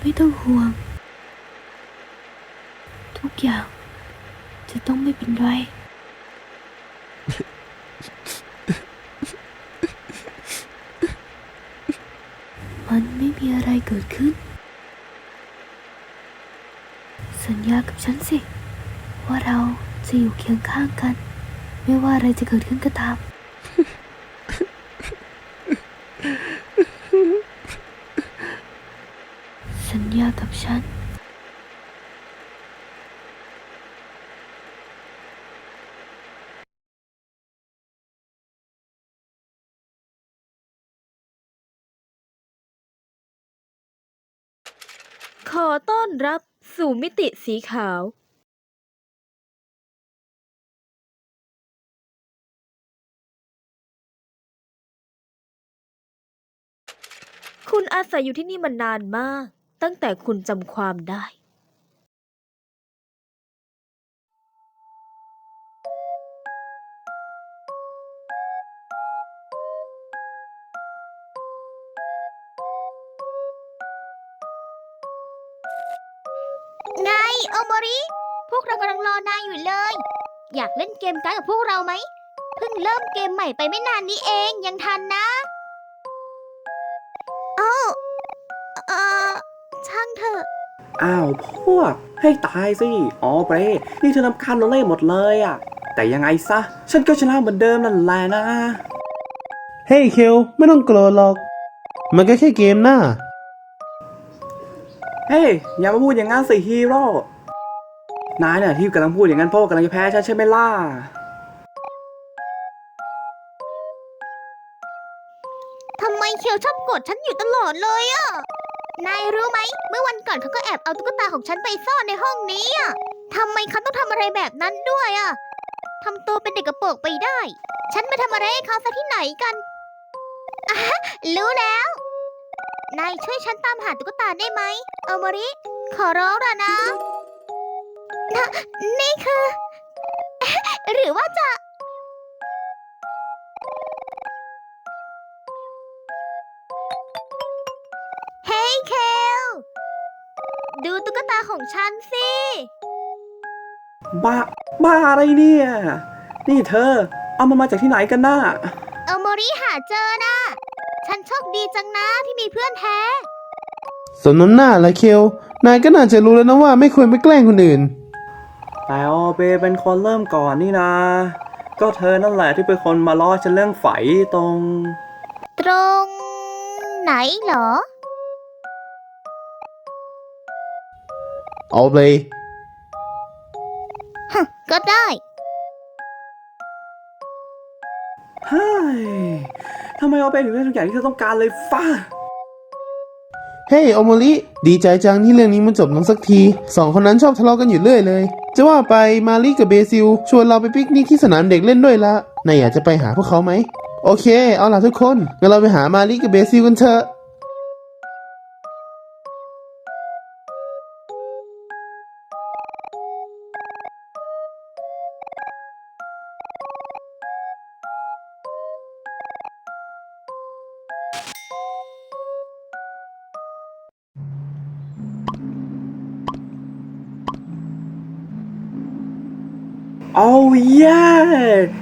ไม่ต้องห่วง ทุกอย่าง จะต้องไม่เป็นไร มันไม่มีอะไรเกิดขึ้น สัญญากับฉันสิ ว่าเราจะอยู่เคียงข้างกัน ไม่ว่าอะไรจะเกิดขึ้นก็ตาม สัญญา กับฉัน ขอต้อนรับสู่มิติสีขาว คุณอาศัยอยู่ที่นี่มานานมาก ตั้งแต่คุณจำความได้ ไงโอโมริ พวกเรากำลังรอนายอยู่เลย อยากเล่นเกมการ์ดกับพวกเราไหม เพิ่งเริ่มเกมใหม่ไปไม่นานนี้เองยังทันนะ อ้าวพวก ให้ตายสิ อ๋อเบรนี่เธอนำคันโรเล่หมดเลยอะแต่ยังไงซะ ฉันก็ชนะเหมือนเดิมนั่นแหละนะ เฮ้ยเคลไม่ต้องโกรธหรอก มันก็แค่เกมน่ะเฮ้ยอย่ามาพูดอย่างนั้นสิฮีโร่ นายเนี่ยที่กำลังพูดอย่างนั้นเพราะว่ากำลังจะแพ้ฉันใช่ไหมล่ะ ทำไมเคียวชอบกดฉันอยู่ตลอดเลยอะ นายรู้ไหม เมื่อวันก่อนเขาก็แอบเอาตุ๊กตาของฉันไปซ่อนในห้องนี้อะทำไมเขาต้องทำอะไรแบบนั้นด้วยอะทำตัวเป็นเด็กกระโปรงไปได้ ฉันไปทำอะไรให้เขาซะที่ไหนกันอะรู้แล้ว นายช่วยฉันตามหาตุ๊กตาได้ไหมเอามาริ ขอร้องละนะนะนี่คือ หรือว่าจะ ดูตุ๊กตาของฉันสิ บ้า บ้าอะไรเนี่ย นี่เธอ เอามันมาจากที่ไหนกันน่ะ เอาโมริหาเจอนะ ฉันโชคดีจังนะที่มีเพื่อนแท้ สมน้ำหน้าละเคลนายก็น่าจะรู้แล้วนะว่าไม่ควรไปแกล้งคนอื่น แต่ออเบเป็นคนเริ่มก่อนนี่นะ ก็เธอนั่นแหละที่เป็นคนมาล้อฉันเรื่องไฝตรง ตรง ไหนเหรอ เอาเลยก็ได้เฮ้ยทำไมเอาไปถึงได้ทุกอย่างที่เธอต้องการเลยฟ้า เฮ้ยโอโมริดีใจจังที่เรื่องนี้มันจบลงสักทีสองคนนั้นชอบทะเลาะกันอยู่เรื่อยเลย จะว่าไปมารีกับเบซิล ชวนเราไปปิกนิกที่สนามเด็กเล่นด้วยละนายอยากจะไปหาพวกเขาไหม โอเค เอาล่ะทุกคนงั้นเราไปหามารีกับเบซิลกันเถอะ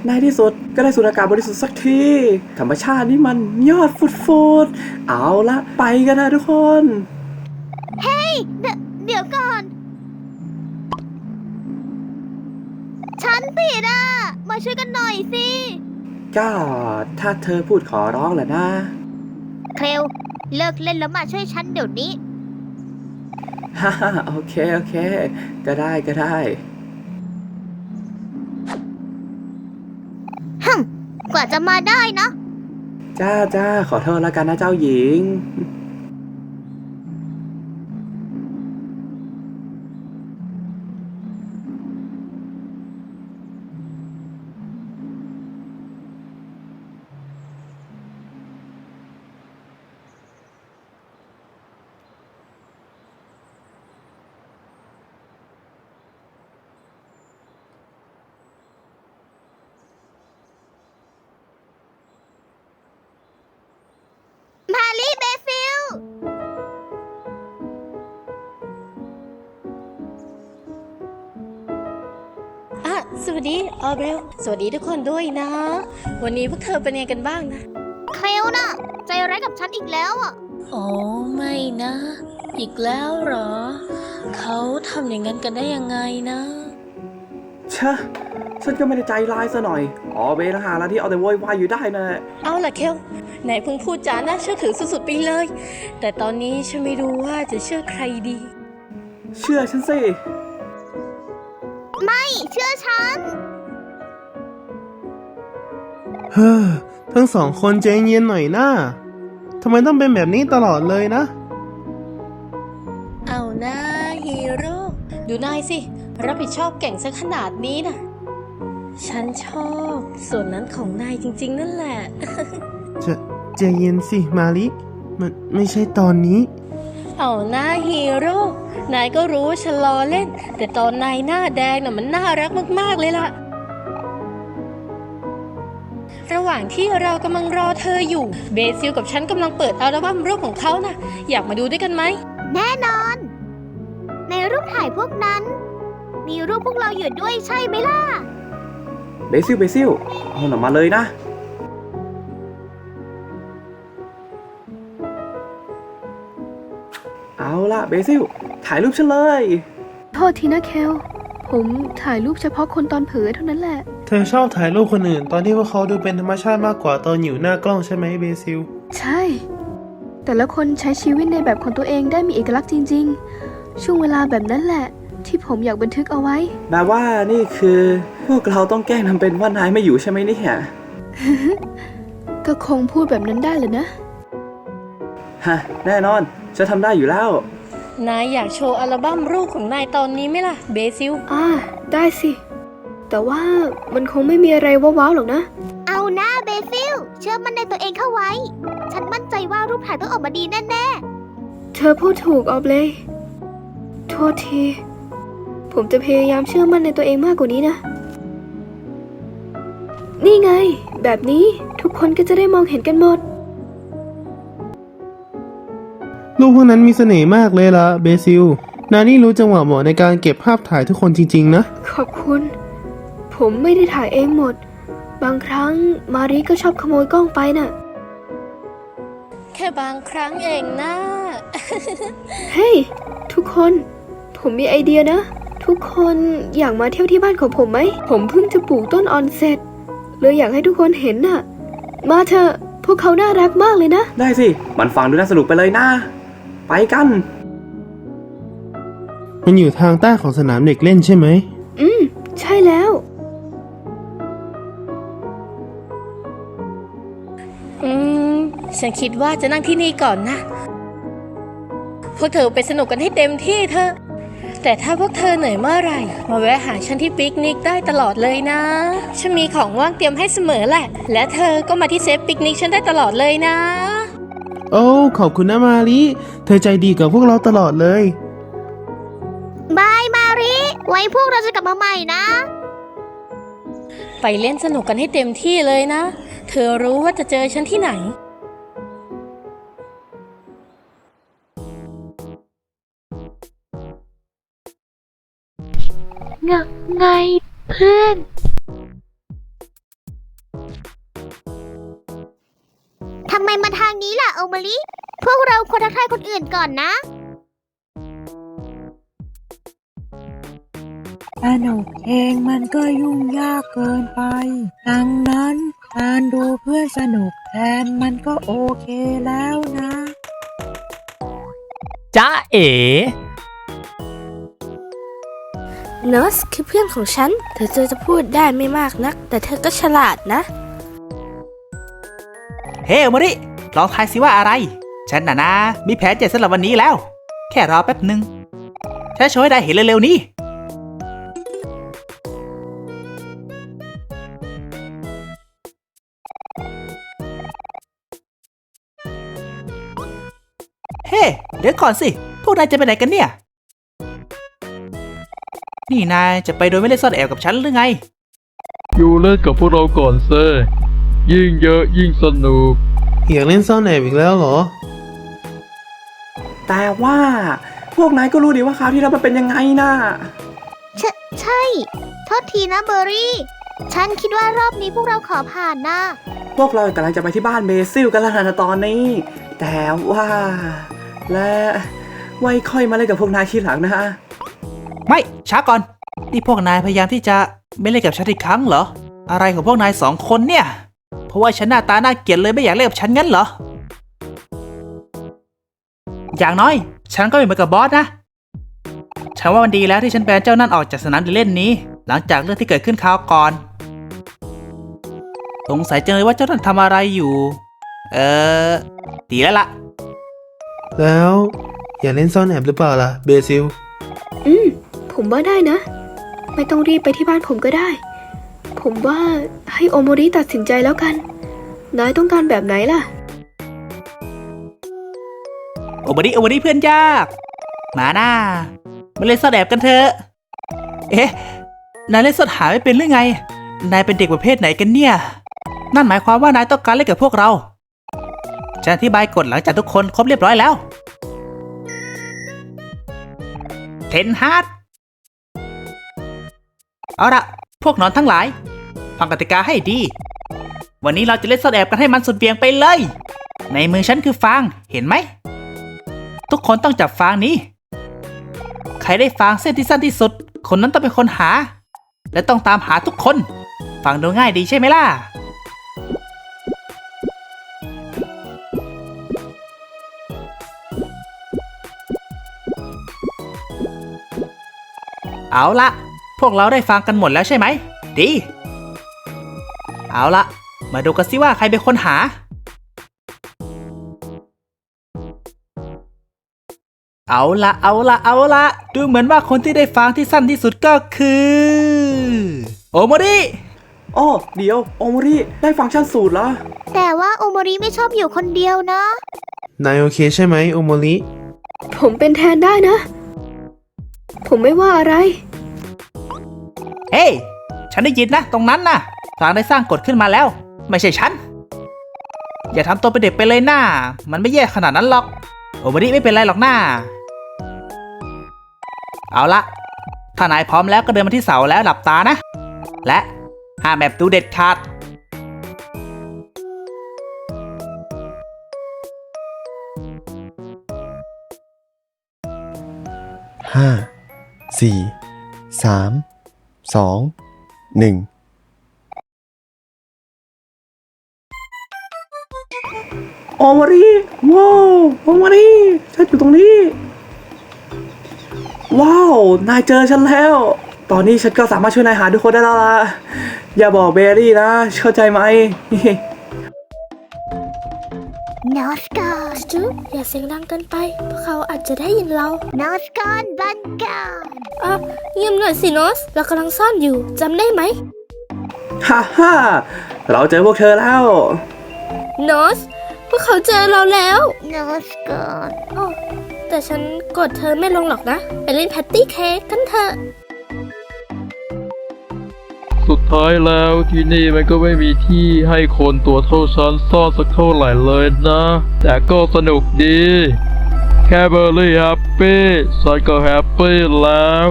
ในที่สุดก็ได้สูดอากาศบริสุทธิ์สักที ธรรมชาตินี่มันยอดฟุดฟุดเอาละไปกันนะทุกคนเดเดี๋ยวก่อน ฉันผิดอะ มาช่วยกันหน่อยสิ ก็ถ้าเธอพูดขอร้องแหละนะ เคลวเลิกเล่นแล้วมาช่วยฉันเดี๋ยวนี้ ฮ่าฮ่าโอเค โอเค ก็ได้ก็ได้ ว่าจะมาได้นะ จ้าจ้าขอโทษแล้วกันนะเจ้าหญิง สวัสดีออเบลสวัสดีทุกคนด้วยนะ วันนี้พวกเธอเป็นยังไงกันบ้างนะเคลลน่ะ ใจร้ายกับฉันอีกแล้วอะ โอ้ไม่นะ อีกแล้วเหรอ เขาทำอย่างนั้นกันได้ยังไงนะเชอะฉันก็ไม่ได้ใจร้ายซะหน่อย อ๋อเบนะฮาแล้วที่เอาแต่โวยวายอยู่ได้นะเอาล่ะเคลไหนเพิ่งพูดจาน่าเชื่อถือสุดๆไปเลย แต่ตอนนี้ฉันไม่รู้ว่าจะเชื่อใครดี เชื่อฉันสิ ไม่เชื่อฉัน เฮ้อทั้งสองคนใจเย็นหน่อยนะทำไมต้องเป็นแบบนี้ตลอดเลยนะ เอานะฮีโร่ดูนายสิ รับผิดชอบเก่งซะขนาดนี้นะฉันชอบ ส่วนนั้นของนายจริง ๆ นั่นแหละ จะใจเย็นสิมาลิมันไม่ใช่ตอนนี้ เอาหน้าฮีโร่ นายก็รู้ว่าฉันล้อเล่น แต่ตอนนายหน้าแดงน่ะมันน่ารักมากๆเลยล่ะ ระหว่างที่เรากำลังรอเธออยู่ เบซิลกับฉันกำลังเปิดอัลบั้มรูปของเขานะอยากมาดูด้วยกันไหม แน่นอน ในรูปถ่ายพวกนั้น มีรูปพวกเราอยู่ด้วยใช่ไหมล่ะ เบซิลเบซิลเอาหน่อมาเลยนะ เอาล่ะเบซิล ถ่ายรูปฉันเลย โทษทีนะเคล ผมถ่ายรูปเฉพาะคนตอนเผลอเท่านั้นแหละ เธอชอบถ่ายรูปคนอื่น ตอนที่พวกเขาดูเป็นธรรมชาติมากกว่าตอนอยู่หน้ากล้องใช่ไหมเบซิล ใช่ แต่ละคนใช้ชีวิตในแบบของตัวเองได้มีเอกลักษณ์จริง ๆ ช่วงเวลาแบบนั้นแหละ ที่ผมอยากบันทึกเอาไว้แปลว่านี่คือ พวกเราต้องแกล้งทำเป็นว่านายไม่อยู่ใช่ไหมเนี่ยก็คงพูดแบบนั้นได้เลยนะ ฮะ แน่นอน ฉันทำได้อยู่แล้ว นายอยากโชว์อัลบั้มรูปของนายตอนนี้ไหมล่ะ เบซิล อ่า ได้สิ แต่ว่ามันคงไม่มีอะไรว้าวๆหรอกนะ เอาหน้าเบซิล เชื่อมั่นในตัวเองเข้าไว้ ฉันมั่นใจว่ารูปถ่ายต้องออกมาดีแน่เธอพูดถูกออบเลย โทษที ผมจะพยายามเชื่อมั่นในตัวเองมากกว่านี้นะ นี่ไง แบบนี้ทุกคนก็จะได้มองเห็นกันหมด รูปพวกนั้นมีเสน่ห์มากเลยละเบซิล นานี่รู้จังหวะเหมาะในการเก็บภาพถ่ายทุกคนจริงๆนะ ขอบคุณ ผมไม่ได้ถ่ายเองหมด บางครั้งมารีก็ชอบขโมยกล้องไปน่ะ แค่บางครั้งเองนะ เฮ้ย ทุกคน ผมมีไอเดียนะ ทุกคนอยากมาเที่ยวที่บ้านของผมไหม ผมเพิ่งจะปลูกต้นออนเสร็จเลยอยากให้ทุกคนเห็นน่ะ มาเถอะ พวกเขาน่ารักมากเลยนะ ได้สิ มันฟังดูน่าสนุกไปเลยนะ ไปกัน มันอยู่ทางใต้ของสนามเด็กเล่นใช่ไหม อืม ใช่แล้ว อืม ฉันคิดว่าจะนั่งที่นี่ก่อนนะ พวกเธอไปสนุกกันให้เต็มที่เถอะแต่ถ้าพวกเธอเหนื่อยเมื่อไหร่ มาแวะหาฉันที่ปิกนิกได้ตลอดเลยนะ ฉันมีของว่างเตรียมให้เสมอแหละ และเธอก็มาที่เซฟปิกนิกฉันได้ตลอดเลยนะ โอ้ ขอบคุณนะมาลิเธอใจดีกับพวกเราตลอดเลยๆบายมาริ ไว้พวกเราจะกลับมาใหม่นะ ไปเล่นสนุกกันให้เต็มที่เลยนะ เธอรู้ว่าจะเจอฉันที่ไหน ไงไงเพื่อนำไมมาทางนี้ล่ะโอมาลิพวกเราควรทักทายคนอื่นก่อนนะ สนุกเองมันก็ยุ่งยากเกินไป ดังนั้นการดูเพื่อสนุกแทนมันก็โอเคแล้วนะ จ้าเอ๋ เนอร์สคือเพื่อนของฉัน เธอจะพูดได้ไม่มากนัก แต่เธอก็ฉลาดนะ เฮ้โมริลองทายสิว่าอะไร ฉันน่ะนะ มีแผนเจ็ดสำหรับวันนี้แล้ว แค่รอแป๊บหนึ่งฉันโชว์ให้ได้เห็นเร็วๆนี้เฮ้ เดี๋ยวก่อนสิ พวกนายจะไปไหนกันเนี่ย นี่นายจะไปโดยไม่ได้ซ่อนแอบกับฉันหรือไง อยู่เล่นกับพวกเราก่อนเซ ยิ่งเยอะยิ่งสนุก อยากเล่นซ่อนแอบอีกแล้วเหรอ แต่ว่าพวกนายก็รู้ดีว่าคราวที่แล้วมันเป็นยังไงนะใช่ใช่ โทษทีนะเบอร์รี่ ฉันคิดว่ารอบนี้พวกเราขอผ่านนะ พวกเรากำลังจะไปที่บ้านเบซิลกันแล้วนะตอนนี้ แต่ว่า และไว้ค่อยมาเล่นกับพวกนายทีหลังนะฮะ ไม่ ช้าก่อน นี่พวกนายพยายามที่จะไม่เล่นกับฉันอีกครั้งเหรอ อะไรของพวกนายสองคนเนี่ย เพราะว่าฉันหน้าตาน่าเกลียดเลยไม่อยากเล่นกับฉันงั้นเหรอ อย่างน้อย ฉันก็ไม่เหมือนกับบอสนะ ฉันว่ามันดีแล้วที่ฉันแบนเจ้านั่นออกจากสนามเด็กเล่นนี้ หลังจากเรื่องที่เกิดขึ้นคราวก่อน สงสัยจังเลยว่าเจ้านั่นทำอะไรอยู่ เออ ดีแล้วล่ะ แล้วอยากเล่นซ่อนแอบหรือเปล่าล่ะเบซิล อืม ผมว่าได้นะ ไม่ต้องรีบไปที่บ้านผมก็ได้ ผมว่าให้โอโมริตัดสินใจแล้วกัน นายต้องการแบบไหนล่ะ โอบดิโอบดิเพื่อนยาก มาหน้ามาเล่นซ่อนแอบกันเถอะ เอ๊ะ นายเล่นซ่อนหาไม่เป็นหรือไง นายเป็นเด็กประเภทไหนกันเนี่ย นั่นหมายความว่านายต้องการเล่นกับพวกเราจะอธิบายกฎหลังจากทุกคนครบเรียบร้อยแล้ว เทนฮาร์ดเอาละ พวกนอนทั้งหลาย ฟังกติกาให้ดี วันนี้เราจะเล่นซ่อนแอบกันให้มันสุดเบี่ยงไปเลย ในมือฉันคือฟาง เห็นไหม ทุกคนต้องจับฟางนี้ ใครได้ฟางเส้นที่สั้นที่สุด คนนั้นต้องเป็นคนหา และต้องตามหาทุกคน ฟังดูง่ายดีใช่ไหมล่ะ เอาละ พวกเราได้ฟังกันหมดแล้วใช่ไหม ดี เอาละ มาดูกันสิว่าใครเป็นคนหา เอาละเอาละเอาละดูเหมือนว่าคนที่ได้ฟังที่สั้นที่สุดก็คือ โอโมริอ้อเดี๋ยวโอมริได้ฟังก์ชันสูตรแล้วแต่ว่าโอโมริไม่ชอบอยู่คนเดียวนะ นายโอเคใช่ไหมโอโมริ ผมเป็นแทนได้นะ ผมไม่ว่าอะไร เฮ้ยฉันได้ยินนะ ตรงนั้นนะฟางได้สร้างกฎขึ้นมาแล้ว ไม่ใช่ฉัน อย่าทำตัวเป็นเด็กไปเลยหน้า มันไม่แย่ขนาดนั้นหรอก โอโมริไม่เป็นไรหรอกหน้า เอาละ ถ้านายพร้อมแล้วก็เดินมาที่เสาแล้วหลับตานะ และห้ามแบบดูเด็ดขาดห้าสี่สาม สองหนึ่งโอมาริว้าวโอมาริฉันอยู่ตรงนี้ ว้าว นายเจอฉันแล้ว ตอนนี้ฉันก็สามารถช่วยนายหาทุกคนได้แล้วล่ะ อย่าบอกเบอร์รี่นะ เข้าใจไหม อสกอนจุ๊บอย่าเสียงดังเกินไปพวกเขาอาจจะได้ยินเรานอสกอนบันกอนอะเงียบหน่อยสิโนสเรากำลังซ่อนอยู่จำได้ไหมฮ่าฮ่าเราเจอพวกเธอแล้วโนสพวกเขาเจอเราแล้วนอสกอนโอ้แต่ฉันกดเธอไม่ลงหรอกนะ ไปเล่นแพตตี้เค้กกันเถอะ สุดท้ายแล้วที่นี่มันก็ไม่มีที่ให้คนตัวเท่าฉันซ่อนสักเท่าไหร่เลยนะ แต่ก็สนุกดี แค่เบอร์รี่แฮปปี้ฉันก็แฮปปี้แล้ว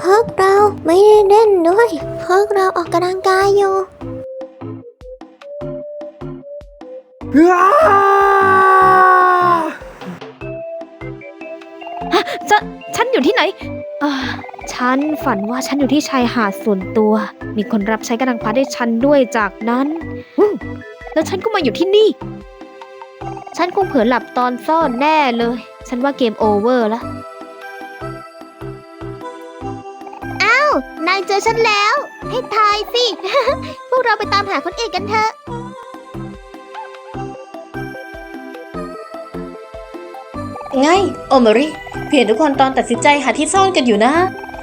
พวกเราไม่ได้เล่นด้วยพวกเราออกกำลังกายอยู่ฉันฉันอยู่ที่ไหนอ่า ฉันฝันว่าฉันอยู่ที่ชายหาดส่วนตัว มีคนรับใช้กำลังพัดให้ฉันด้วยจากนั้นอู้แล้วฉันก็มาอยู่ที่นี่ ฉันคงเผลอหลับตอนซ่อนแน่เลย ฉันว่าเกมโอเวอร์แล้วนายเจอฉันแล้ว ให้ทายสิ พวกเราไปตามหาคนอื่นกันเถอะไงโอมริพี่ เห็นทุกคนตอนตัดสินใจหาที่ซ่อนกันอยู่นะ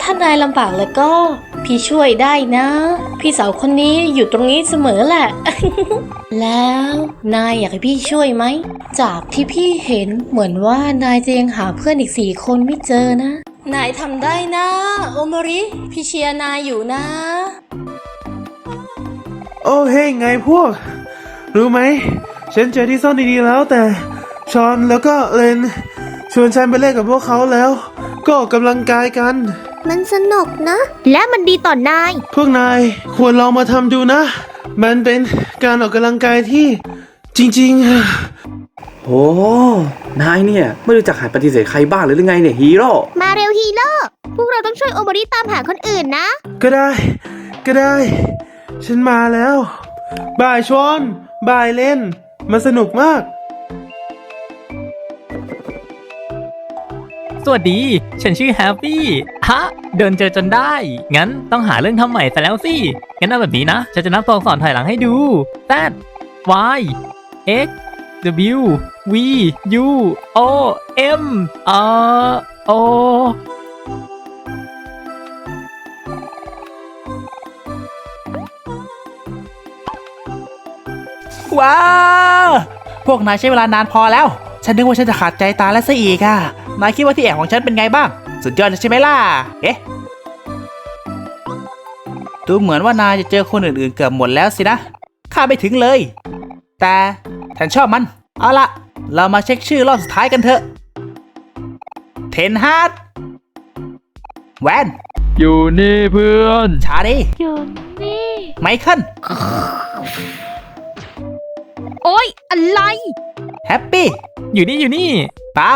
ถ้านายลำบากแล้วก็ พี่ช่วยได้นะ พี่สาวคนนี้อยู่ตรงนี้เสมอแหละ แล้วนายอยากให้พี่ช่วยไหม จากที่พี่เห็นเหมือนว่านายจะยังหาเพื่อนอีกสี่คนไม่เจอนะ นายทำได้นะโอมริ พี่เชียร์นายอยู่นะ โอ้เฮ้ยไงพวก รู้ไหม ฉันเจอที่ซ่อนดีๆแล้วแต่ชอนแล้วก็เลน ชวนฉันไปเล่นกับพวกเขาแล้ว ก็ออกกำลังกายกัน มันสนุกนะ และมันดีต่อนาย พวกนายควรลองมาทำดูนะ มันเป็นการออกกำลังกายที่จริงๆ โอ้ นายเนี่ย ไม่รู้จักหายปฏิเสธใครบ้างหรือไงเนี่ยฮีโร่ มาเร็วฮีโร่ พวกเราต้องช่วยโอมริตามหาคนอื่นนะ ก็ได้ ก็ได้ ฉันมาแล้ว บ่ายชนบ่ายเล่น มันสนุกมาก สวัสดี ฉันชื่อแฮปปี้ ฮะ เดินเจอจนได้ งั้นต้องหาเรื่องทำใหม่ซะแล้วสิ งั้นเอาแบบนี้นะ ฉันจะนับตัวอักษรถอยหลังให้ดู Z Y X W V U O M R O ว้าวพวกนายใช้เวลานานพอแล้ว ฉันนึกว่าฉันจะขาดใจตายแล้วซะอีกอะนายคิดว่าที่แอบของฉันเป็นไงบ้าง สุดยอดเลยใช่ไหมล่ะ เอ๊ะ ดูเหมือนว่านายจะเจอคนอื่นๆเกือบหมดแล้วสินะ ข้าไม่ถึงเลย แต่ฉันชอบมัน เอาละเรามาเช็คชื่อรอบสุดท้ายกันเถอะ เทนฮาร์ดแวน อยู่นี่เพื่อน ชาดีอยู่นี่ ไมเคิล โอ๊ย อะไร แฮปปี้ อยู่นี่อยู่นี่เปล่า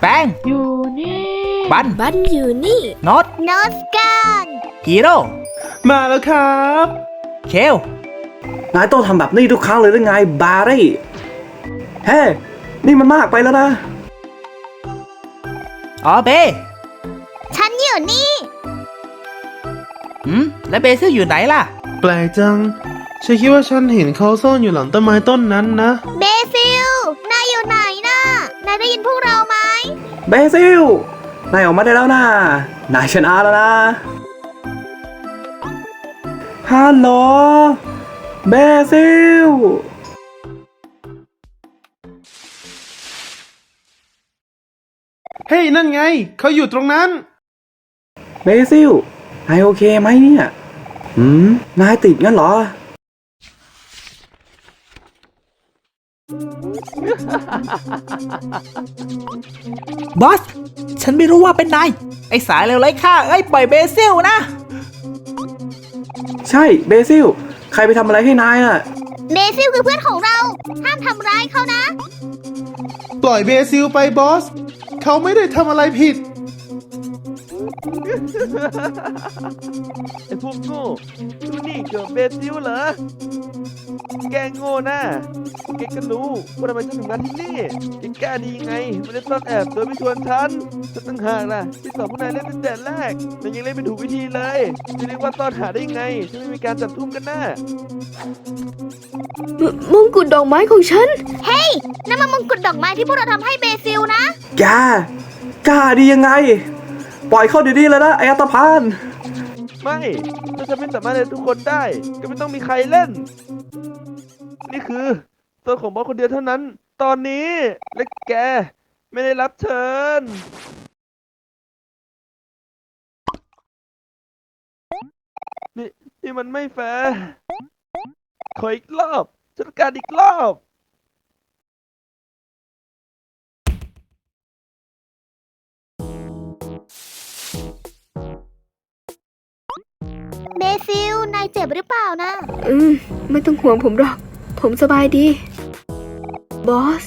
แป้งอยู่นี่บันบันอยู่นี่น็อตนอสการฮีโร่มาแล้วครับเคลนายต้องทำแบบนี้ทุกครั้งเลยหรือไงบาร์รี่เฮ้นี่มันมากไปแล้วนะอ๋อเบฉันอยู่นี่ หืม แล้วเบซิลอยู่ไหนล่ะ แปลกจัง ฉันคิดว่าฉันเห็นเขาซ่อนอยู่หลังต้นไม้ต้นนั้นนะ เบซิล นายอยู่ไหนนะนายได้ยินพวกเราไหม เบซิล นายออกมาได้แล้วนะนายชนะแล้วนะ ฮัลโหล เบซิล เฮ้ยนั่นไง เขาอยู่ตรงนั้น เบซิล นายโอเคไหมเนี่ย หืม นายติดงั้นเหรอ บอส ฉันไม่รู้ว่าเป็นนาย ไอสายเลวไร้ค่า เอ้ย ปล่อยเบซิลนะ ใช่เบซิล ใครไปทำอะไรให้นายอะ เบซิลคือเพื่อนของเรา ห้ามทำร้ายเขานะ ปล่อยเบซิลไปบอส เขาไม่ได้ทำอะไรผิด ไอ้พวกโง่ดูนี่เกือบเบซิลเหรอ แกโง่นะแกก็รู้ว่าทำไมฉันถึงมาที่นี่แกกล้าดียังไงไม่ได้ซ่อนแอบโดยไม่ชวนฉันฉันตั้งหากล่ะที่สอนพวกนายเล่นตั้งแต่แรกมันยังเล่นไม่ถูกวิธีเลยจะเรียกว่าซ่อนหาได้ยังไงฉันไม่มีการจับทุ่มกันแน่มมงกุฎดอกไม้ของฉัน เฮ้ยนั่นมันมงกุฎดอกไม้ที่พวกเราทำให้เบซิลนะแกกล้าดียังไง ปล่อยเขาเดี๋ยวนี้เลยนะไอ้อัตพาน ไม่ถ้าฉันไม่สามารถเล่นทุกคนได้ ก็ไม่ต้องมีใครเล่น นี่คือตัวของบอสคนเดียวเท่านั้น ตอนนี้และแกไม่ได้รับเชิญ นี่นี่มันไม่แฟร์ ขออีกรอบฉันต้องการอีกรอบเบซิล นายเจ็บหรือเปล่านะ อืม ไม่ต้องห่วงผมหรอก ผมสบายดี บอส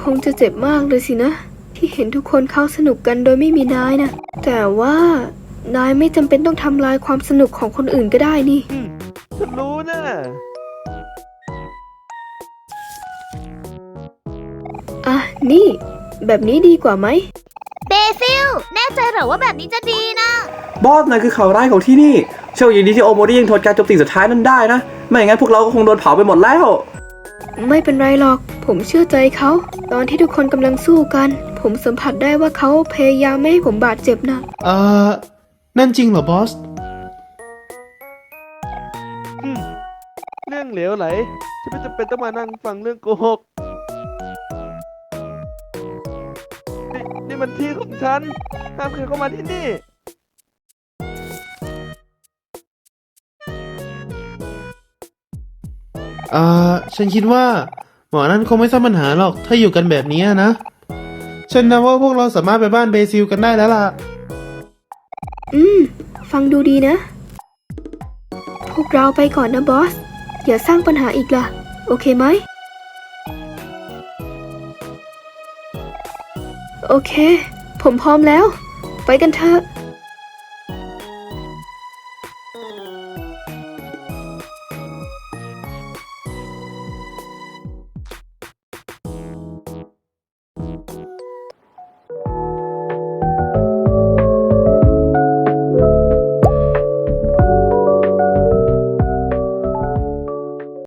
คงจะเจ็บมากเลยสินะ ที่เห็นทุกคนเข้าสนุกกันโดยไม่มีนายนะ แต่ว่านายไม่จำเป็นต้องทำลายความสนุกของคนอื่นก็ได้นี่ ฉันรู้นะอะ นี่ แบบนี้ดีกว่าไหม เบซิล แน่ใจเหรอว่าแบบนี้จะดีนะ บอสนายคือข่าวร้ายของที่นี่โชคดีที่โอโมริยังทนการโจมตีสุดท้ายนั้นได้นะ ไม่อย่างนั้นพวกเราก็คงโดนเผาไปหมดแล้ว ไม่เป็นไรหรอก ผมเชื่อใจเขา ตอนที่ทุกคนกำลังสู้กัน ผมสัมผัสได้ว่าเขาพยายามไม่ให้ผมบาดเจ็บนะเอ่อ นั่นจริงเหรอบอสอืมเรื่องเหลวไหลฉันไม่จำเป็นต้องมานั่งฟังเรื่องโกหกนี่นี่มันที่ของฉันห้ามใครเข้ามาที่นี่ เอ่อฉันคิดว่า หมอนั่นคงไม่สร้างปัญหาหรอกถ้าอยู่กันแบบนี้นะ ฉันนะว่าพวกเราสามารถไปบ้านเบซิลกันได้แล้วล่ะ อืม ฟังดูดีนะ พวกเราไปก่อนนะบอส อย่าสร้างปัญหาอีกล่ะ โอเคไหม โอเค ผมพร้อมแล้ว ไปกันเถอะ